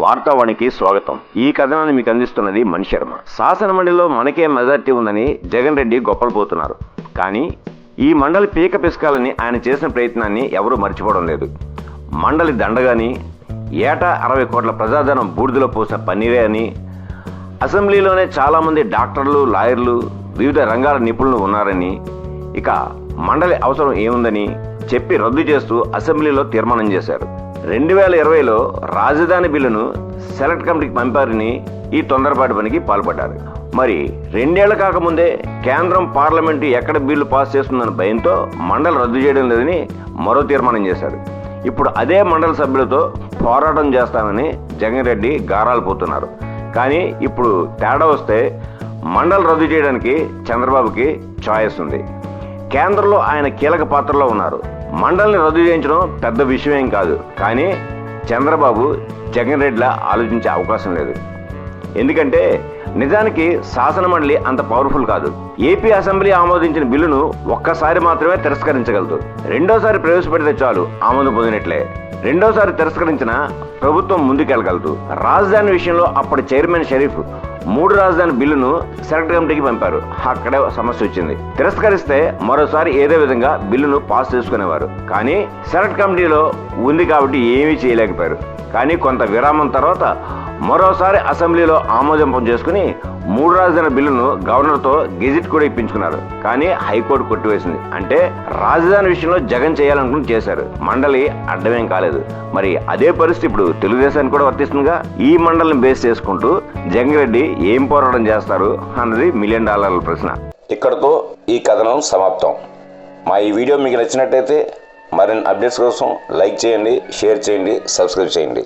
వార్తావాణికి స్వాగతం. ఈ కథనాన్ని మీకు అందిస్తున్నది మణి శర్మ. శాసనమండలిలో మనకే మెజార్టీ ఉందని జగన్ రెడ్డి గొప్పలు పోతున్నారు కానీ ఈ మండలి పీక పిసకాలని ఆయన చేసిన ప్రయత్నాన్ని ఎవరూ మర్చిపోవడం లేదు. మండలి దండగాని ఏటా అరవై కోట్ల ప్రజాధనం బూడిదలో పోసిన పన్నీరే అని అసెంబ్లీలోనే చాలామంది డాక్టర్లు లాయర్లు వివిధ రంగాల నిపుణులు ఉన్నారని ఇక మండలి అవసరం ఏముందని చెప్పి రద్దు చేస్తూ అసెంబ్లీలో తీర్మానం చేశారు. రెండు వేల ఇరవైలో రాజధాని బిల్లును సెలెక్ట్ కమిటీకి పంపారని ఈ తొందరపాటు పనికి పాల్పడ్డారు. మరి రెండేళ్ళ కాకముందే కేంద్రం పార్లమెంటు ఎక్కడ బిల్లు పాస్ చేస్తుందన్న భయంతో మండలి రద్దు చేయడం లేదని మరో తీర్మానం చేశారు. ఇప్పుడు అదే మండలి సభ్యులతో పోరాటం చేస్తామని జగన్ రెడ్డి గారాలు పోతున్నారు. కానీ ఇప్పుడు తేడా వస్తే మండలి రద్దు చేయడానికి చంద్రబాబుకి చాయిస్ ఉంది. కేంద్రంలో ఆయన కీలక పాత్రలో ఉన్నారు. మండలిని రద్దు చేయించడం పెద్ద విషయమేం కాదు. కానీ చంద్రబాబు జగన్ రెడ్డిలా ఆలోచించే అవకాశం లేదు. ఎందుకంటే నిజానికి శాసన మండలి అంత పవర్ఫుల్ కాదు. ఏపీ అసెంబ్లీ ఆమోదించిన బిల్లును ఒక్కసారి మాత్రమే తిరస్కరించగలదు. రెండోసారి ప్రవేశపెడితే చాలు ఆమోదం పొందినట్లే. రెండోసారి తిరస్కరించిన ప్రభుత్వం ముందుకెళ్ళగలదు. రాజధాని విషయంలో అప్పటి చైర్మన్ షరీఫ్ మూడు రాజధాని బిల్లును సెలెక్ట్ కమిటీకి పంపారు. అక్కడే సమస్య వచ్చింది. తిరస్కరిస్తే మరోసారి ఏదో విధంగా బిల్లును పాస్ చేసుకునేవారు. కానీ సెలెక్ట్ కమిటీలో ఉంది కాబట్టి ఏమీ చేయలేకపోయారు. కానీ కొంత విరామం తర్వాత మరోసారి అసెంబ్లీలో ఆమోదింపం చేసుకుని మూడు రాజధాని బిల్లును గవర్నర్తో గెజిట్ కూడా ఇప్పించుకున్నారు. కానీ హైకోర్టు కొట్టివేసింది. అంటే రాజధాని విషయంలో జగన్ చేయాలనుకుని చేశారు. మండలి అడ్డమేం కాలేదు. మరి అదే పరిస్థితి ఇప్పుడు తెలుగుదేశానికి కూడా వర్తిస్తుందిగా? ఈ మండలిని బేస్ చేసుకుంటూ జగన్ రెడ్డి ఏం పోరాటం చేస్తారు అన్నది మిలియన్ డాలర్ల ప్రశ్న. ఇక్కడతో ఈ కథనం సమాప్తం. మా ఈ వీడియో మీకు నచ్చినట్టయితే మరిన్ని అప్డేట్స్ కోసం లైక్ చేయండి షేర్ చేయండి సబ్స్క్రైబ్ చేయండి.